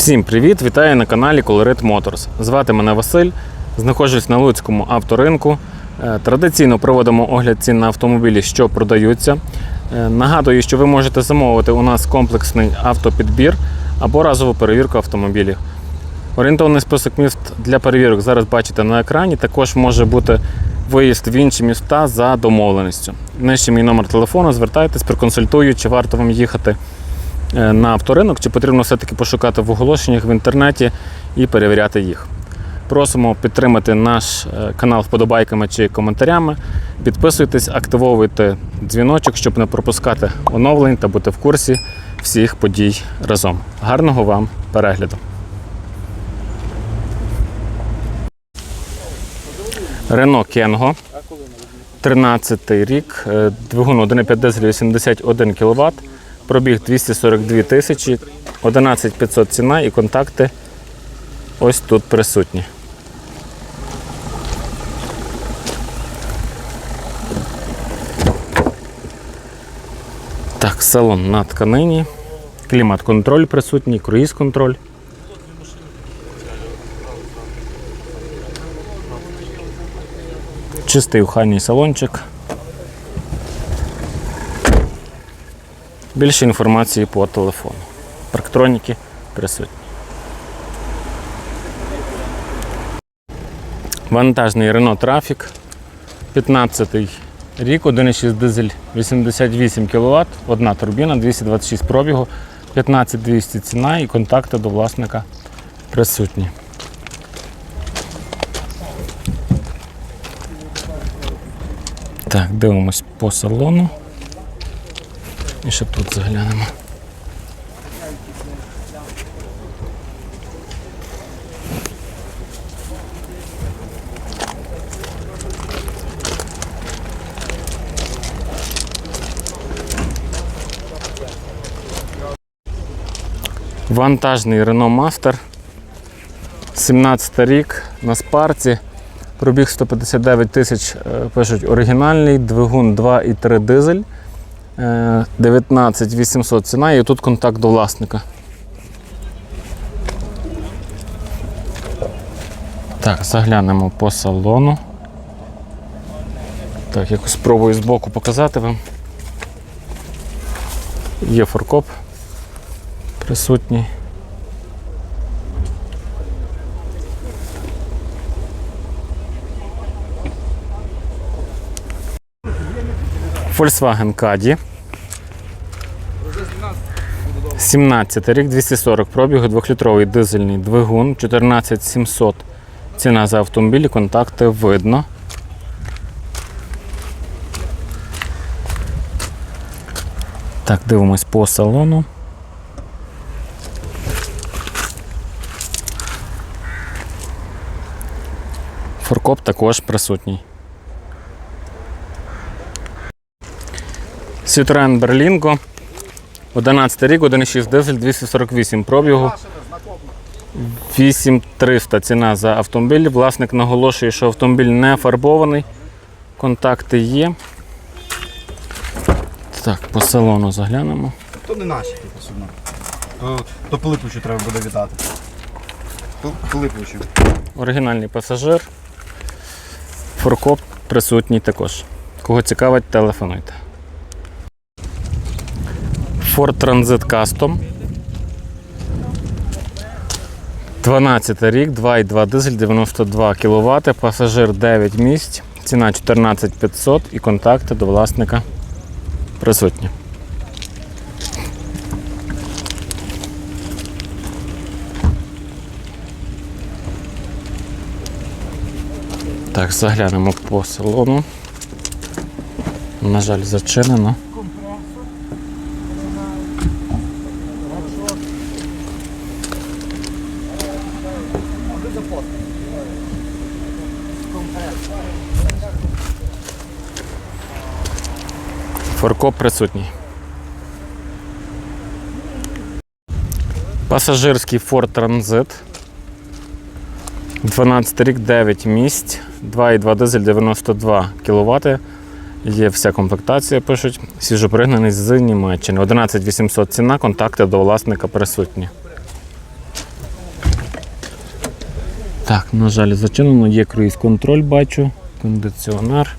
Всім привіт! Вітаю на каналі Colorit Motors. Звати мене Василь. Знаходжусь на Луцькому авторинку. Е, Традиційно проводимо огляд цін на автомобілі, що продаються. Е, Нагадую, що ви можете замовити у нас комплексний автопідбір або разову перевірку автомобілів. Орієнтовний список міст для перевірок зараз бачите на екрані. Також може бути виїзд в інші міста за домовленістю. Нижче мій номер телефону, звертайтесь, проконсультую, чи варто вам їхати на авторинок, чи потрібно все-таки пошукати в оголошеннях в інтернеті і перевіряти їх. Просимо підтримати наш е, канал вподобайками чи коментарями. Підписуйтесь, активовуйте дзвіночок, щоб не пропускати оновлень та бути в курсі всіх подій разом. Гарного вам перегляду! Рено Кенго. 13 рік, е, двигун 1,5 дизель 81 кВт, пробіг 242 тисячі, 11500 ціна і контакти ось тут присутні. Так, салон на тканині, клімат-контроль присутній, круїз-контроль. Чистий ухайний салончик. Більше інформації по телефону. Парктроніки присутні. Вантажний Renault Traffic. 15 рік, 1,6 дизель 88 кВт, одна турбіна, 226 пробігу, 15200 ціна і контакти до власника присутні. Так, дивимось по салону. І ще тут заглянемо. Вантажний Renault Master. 17 рік на спарці. Пробіг 159 тисяч, е, пишуть оригінальний, двигун 2,3 дизель. Е, 19 800 ціна і тут контакт до власника. Так, заглянемо по салону. Так, якось спробую збоку показати вам. Є форкоп присутній. Volkswagen Caddy. 17 рік, 240 пробігу, 2-літровий дизельний двигун, 14700 ціна за автомобіль, контакти видно. Так, дивимось по салону. Форкоп також присутній. Citroen Berlingo. 11 рік, 1,6 дизель, 248 пробігу. 8300 ціна за автомобіль. Власник наголошує, що автомобіль не фарбований. Контакти є. Так, по салону заглянемо. То не наші, типу, судно. То, то Пилиповичу треба буде вітати. Пилиповичу. Оригінальний пасажир. Форкоп присутній також. Кого цікавить, телефонуйте. Ford Transit Custom. 12 рік, 2,2 дизель, 92 кВт, пасажир 9 місць, ціна 14 500 і контакти до власника присутні. Так, заглянемо по салону. На жаль, зачинено. Форкоп присутній. Пасажирський Ford Transit. 12 рік, 9 місць, 2,2 дизель 92 кВт. Є вся комплектація, пишуть. Свіжопригнаний з Німеччини. 11 800 ціна, контакти до власника присутні. Так, на жаль, зачинено, є круїз контроль, бачу, кондиціонер.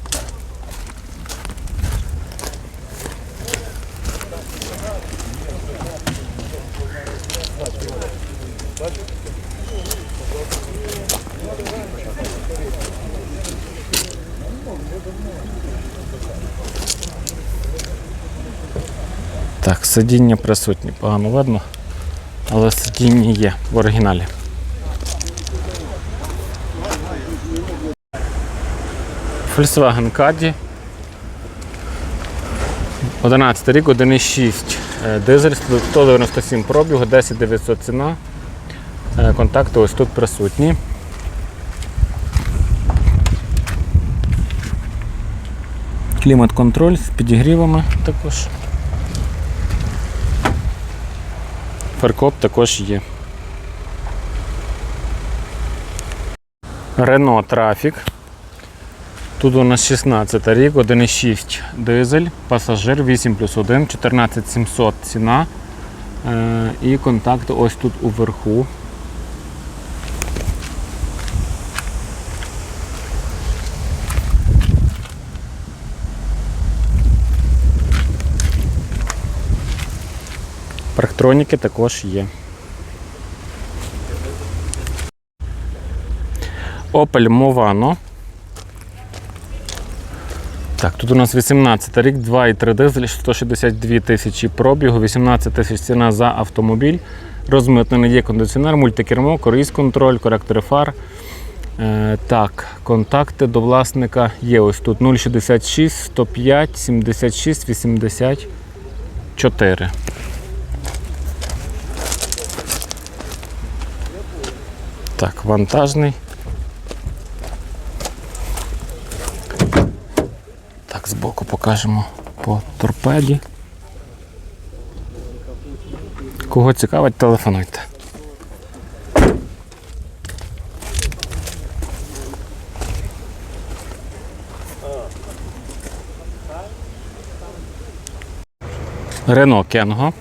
Сидіння присутні, погано видно, але сидіння є в оригіналі. Volkswagen Caddy. 11 рік, 1,6 е, дизель, 197 пробігу, 10 900 ціна. Е, Контакти ось тут присутні. Клімат-контроль з підігрівами також. Фаркоп також є. Рено трафік. Тут у нас 16 рік, 1,6 дизель, пасажир 8 плюс 1, 14700 ціна. Е, і контакти ось тут уверху. Парктроніки також є. Opel Movano. Так, тут у нас 18 рік, 2,3 дизель, 162 тисячі пробігу, 18 тисяч ціна за автомобіль. Розмитнений є кондиціонер, мультикермо, круїз контроль, коректори фар. Е, так, контакти до власника є ось тут 066 105 76 84. Так, вантажний. Так, збоку покажемо по торпеді. Кого цікавить, телефонуйте. Рено Кенго.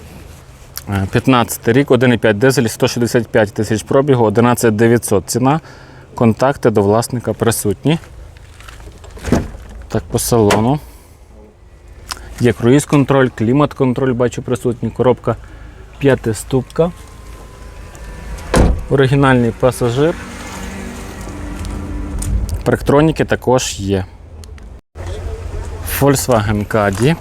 Е, 15 рік, 1,5 дизель, 165 тисяч пробігу, 11 900 ціна. Контакти до власника присутні. Так, по салону. Є круїз контроль, клімат контроль, бачу присутній, коробка п'ятиступка. Оригінальний пасажир. Парктроніки також є. Volkswagen Caddy.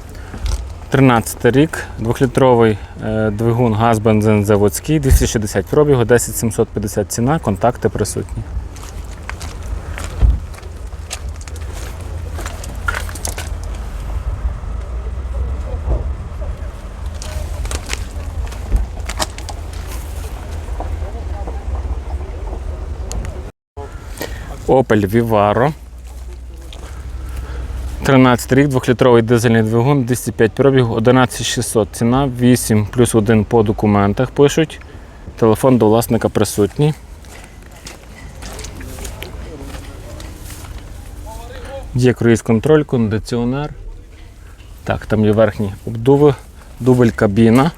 13 рік, 2-літровий е, двигун газ бензин заводський, 260 пробігу, 10750 ціна, контакти присутні. Opel Vivaro. 13 рік, 2-літровий дизельний двигун, 205 пробіг, 11600 ціна, 8 плюс 1 по документах пишуть. Телефон до власника присутній. Є круїз контроль, кондиціонер. Так, там є верхні обдуви, дубль кабіна.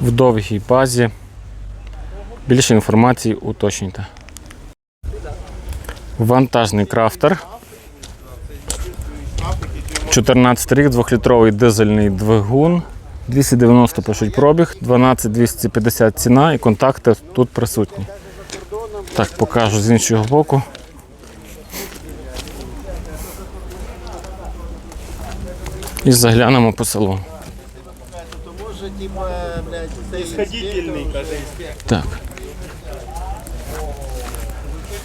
В довгій базі. Більше інформації уточнюйте. Вантажний крафтер. 14 рік, 2-літровий дизельний двигун. 290 пишуть пробіг, 12 250 ціна і контакти тут присутні. Так, покажу з іншого боку. І заглянемо по інспектор. Так.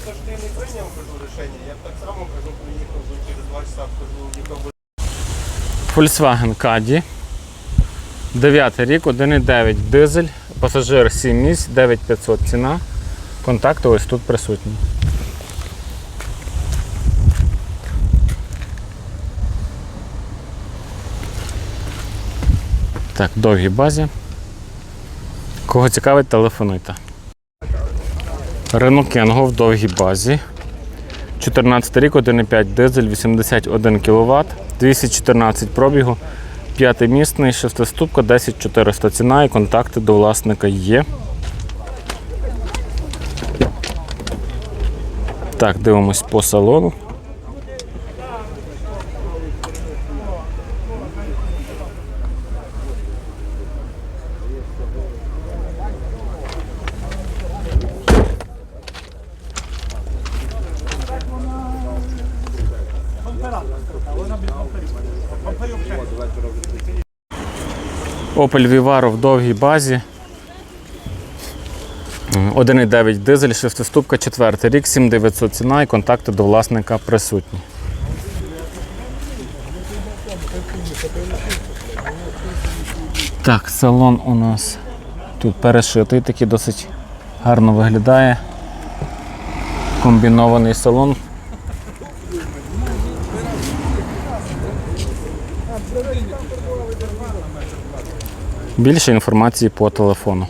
Тобто ж ти не прийняв кажу рішення, я так само кажу, приїхав через два часа, кажу, нікого. Volkswagen Caddy. 9 рік, 1,9 дизель, пасажир 7 місць, 9500 ціна. Контакти ось тут присутні. Так, довгій базі. Кого цікавить, телефонуйте. Renault Кенго в довгій базі. 14 рік, 1,5 дизель, 81 кВт, 214 пробігу, 5-місний, 6-ступка, 10400 ціна і контакти до власника є. Так, дивимось по салону. Opel Vivaro в довгій базі. 1,9 дизель, шестиступка, четвертий рік, 7900 ціна і контакти до власника присутні. Так, салон у нас тут перешитий, такий досить гарно виглядає. Комбінований салон. Більше інформації по телефону.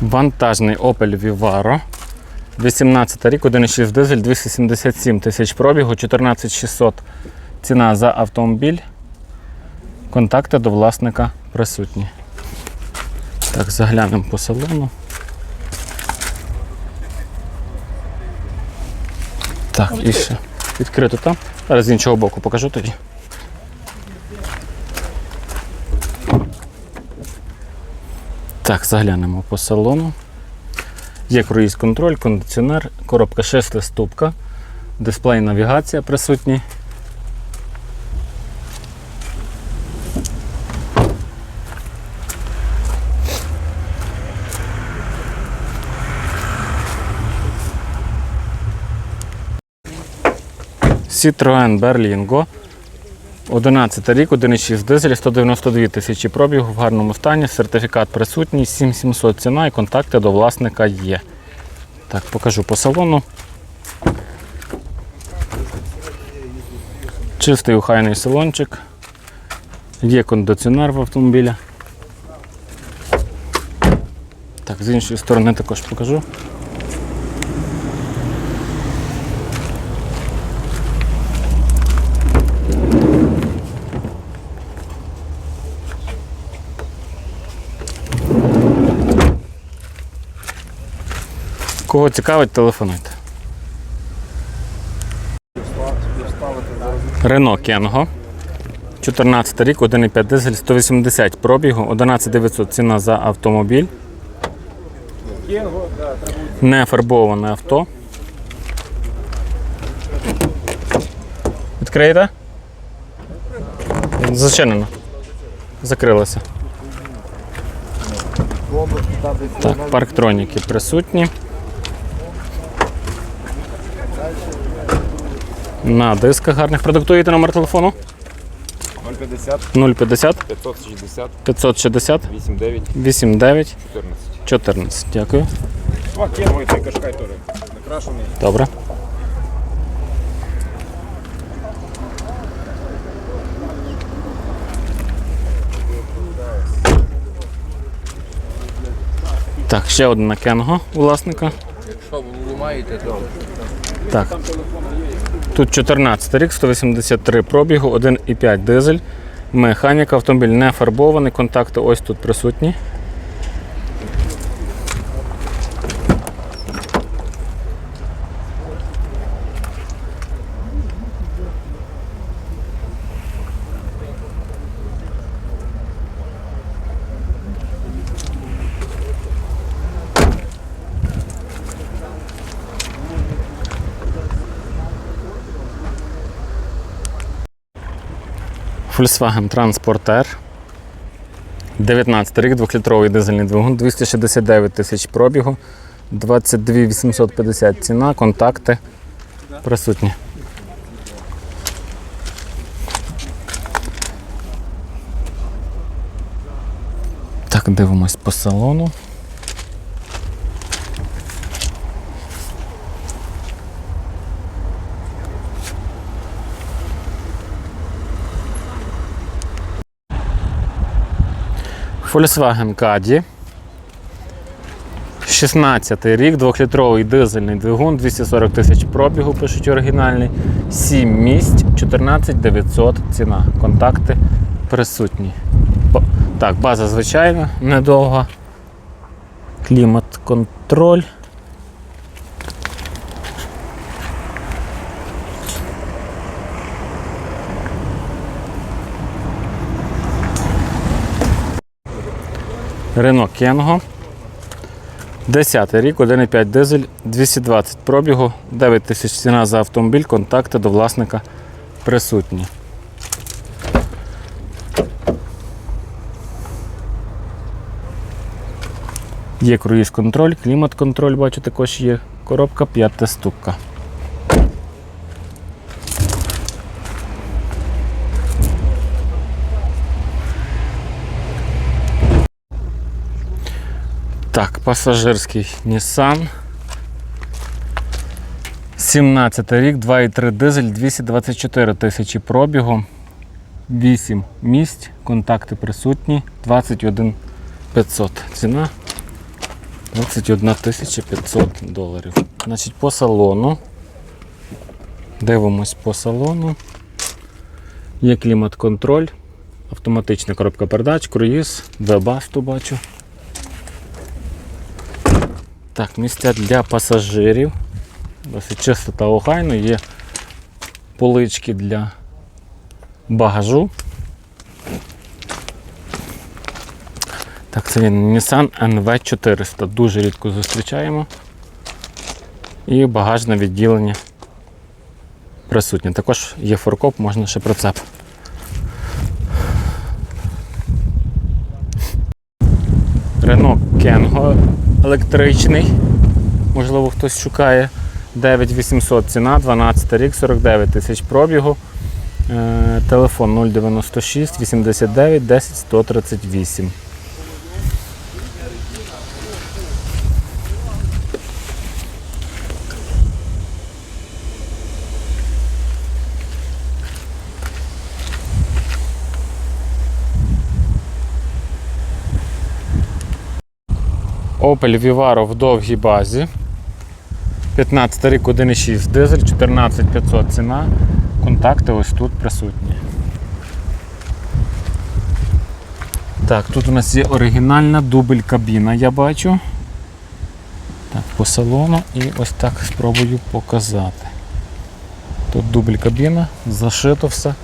Вантажний Opel Vivaro. 18 рік, 1,6 дизель, 277 тисяч пробігу, 14600 ціна за автомобіль. Контакти до власника присутні. Так, заглянемо по салону. Так, і ще відкрито там. Зараз з іншого боку покажу тоді. Так, заглянемо по салону. Є круїз контроль, кондиціонер, коробка шестиступка, дисплей навігація присутній. Citroen Berlingo 11 рік, 1,6 дизель, 192 тисячі пробігу в гарному стані, сертифікат присутній, 7700 ціна і контакти до власника є. Так, покажу по салону. Чистий ухайний салончик. Є кондиціонер в автомобілі. Так, з іншої сторони також покажу. Кого цікавить, телефонуйте. Рено Кенго. 14 рік, 1,5 дизель, 180 пробігу, 11900 ціна за автомобіль. Не фарбоване авто. Відкриєте? Зачинено. Закрилося. Так, парктроніки присутні. На дисках гарних. Продиктуєте номер телефону? 050 050 560 560 89 89 14. 14. Дякую. О, первый ты кашкай тоже. Накрашенный. Добре. Так, ще одна кенго у власника. Що ви ламаєте, то Так. Тут 14 рік, 183 пробігу, 1,5 дизель. Механіка, автомобіль не фарбований, контакти ось тут присутні. Volkswagen Transporter. 19 рік, 2-літровий дизельний двигун, 269 тисяч пробігу, 22 850 ціна, контакти присутні. Так, дивимось по салону. Volkswagen Caddy. 16 рік, 2-літровий дизельний двигун, 240 тисяч пробігу, пишуть оригінальний, 7 місць, 14 900 ціна. Контакти присутні. Так, база звичайна, недовга. Клімат-контроль. Рено Кенго. 10 рік, 1,5 дизель, 220 пробігу, 9 тисяч ціна за автомобіль, контакти до власника присутні. Є круїз контроль, клімат контроль, бачу, також є. Коробка п'ятиступка. Так, пасажирський Nissan. 17 рік, 2,3 дизель, 224 тисячі пробігу, 8 місць, контакти присутні, 21 500. Ціна 21 500 доларів. Значить, по салону. Дивимось по салону. Є клімат-контроль, автоматична коробка передач, круїз, вебасту бачу. Так, місця для пасажирів. Досить чисто та охайно. Є полички для багажу. Так, це Nissan NV400. Дуже рідко зустрічаємо. І багажне відділення присутнє. Також є форкоп, можна ще прицеп. Renault Kengo електричний. Можливо, хтось шукає 9800 ціна, 12 рік, 49 тисяч пробігу. Е, Телефон 096 89 10 138. Opel Vivaro в довгій базі. 15 рік 1,6 дизель, 14500 ціна. Контакти ось тут присутні. Так, тут у нас є оригінальна дубль кабіна, я бачу. Так, по салону і ось так спробую показати. Тут дубль кабіна, зашито все.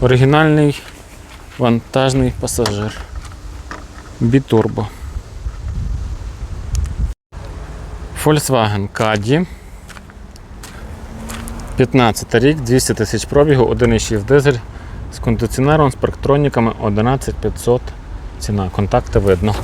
Оригінальний вантажний пасажир. Бітурбо. Volkswagen Caddy. 15 рік, 200 тисяч пробігу, 1,6 дизель з кондиціонером, з парктроніками 11500 ціна. Контакти видно.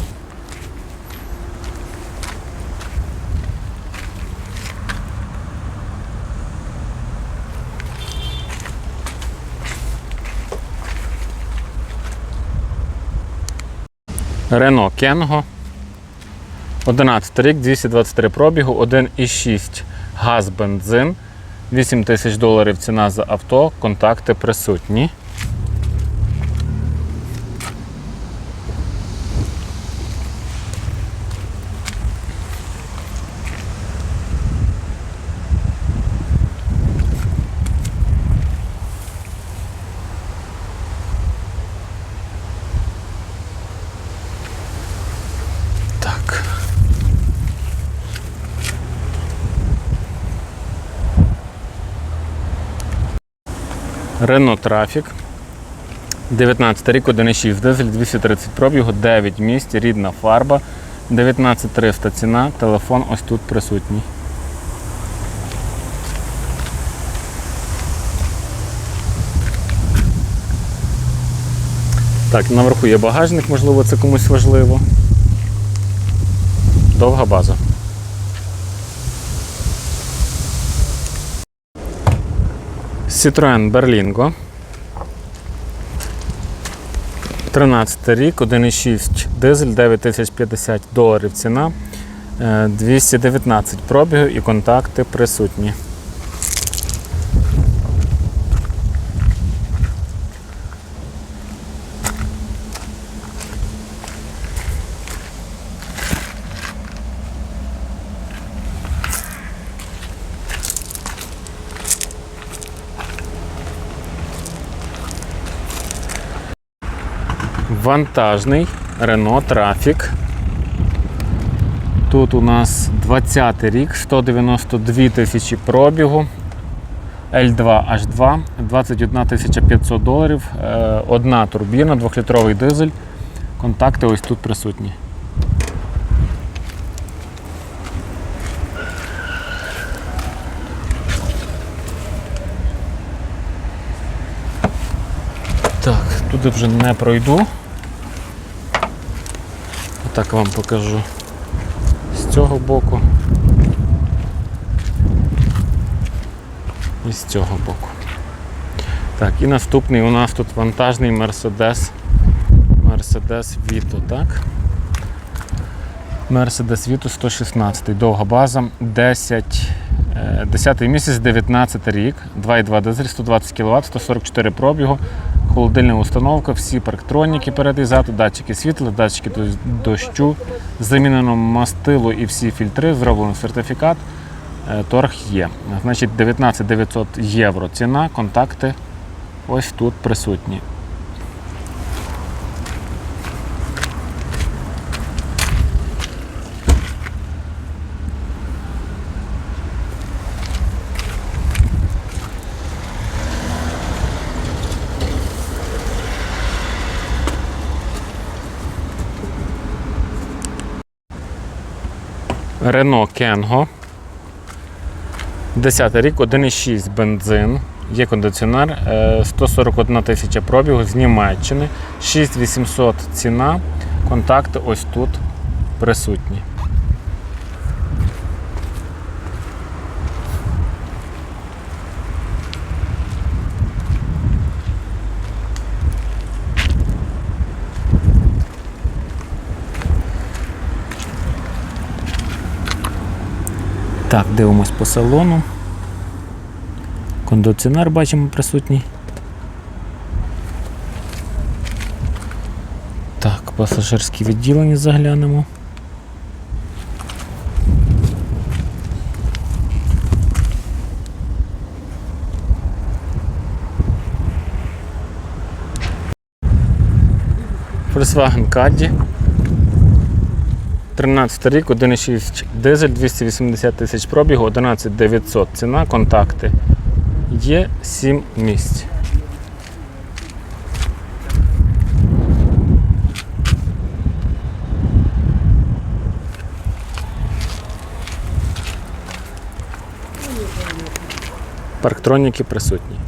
Renault Kengo. 11 рік, 223 пробігу, 1,6 газ бензин, 8 тисяч доларів ціна за авто, контакти присутні. Так. Renault Traffic. 19 рік, 1,6 дизель, 230 пробігу, 9 місць, рідна фарба, 19300 ціна, телефон ось тут присутній. Так, наверху є багажник, можливо, це комусь важливо. Довга база. Citroen Berlingo. 13 рік, 1,6 дизель, 9050 доларів ціна, е, 219 пробігу і контакти присутні. Вантажний Renault Traffic. Тут у нас 20 рік, 192 тисячі пробігу. L2H2, 21 500 доларів, е, одна турбіна, 2-літровий дизель. Контакти ось тут присутні. Так, туди вже не пройду. Отак вам покажу з цього боку. І з цього боку. Так, і наступний у нас тут вантажний Mercedes. Mercedes Vito, так? Mercedes Vito 116, довга база, 10, е, 10 місяць, 19 рік, 2,2 дизель, 120 кВт, 144 пробігу, холодильна установка, всі парктроніки перед і ззаду, датчики світла, датчики дощу, замінено мастило і всі фільтри, зроблено сертифікат. Е, Торг є. Значить, 19 900 євро ціна, контакти ось тут присутні. Renault Кенго. 10 рік, 1,6 бензин. Є кондиціонер, е, 141 тисяча пробігу з Німеччини, 6800 ціна. Контакти ось тут присутні. Так, дивимось по салону. Кондиціонер бачимо присутній. Так, пасажирські відділення заглянемо. Volkswagen Caddy. 13 рік, 1,6 дизель, 280 тисяч пробігу, 11 900 ціна, контакти. Є 7 місць. Парктроніки присутні.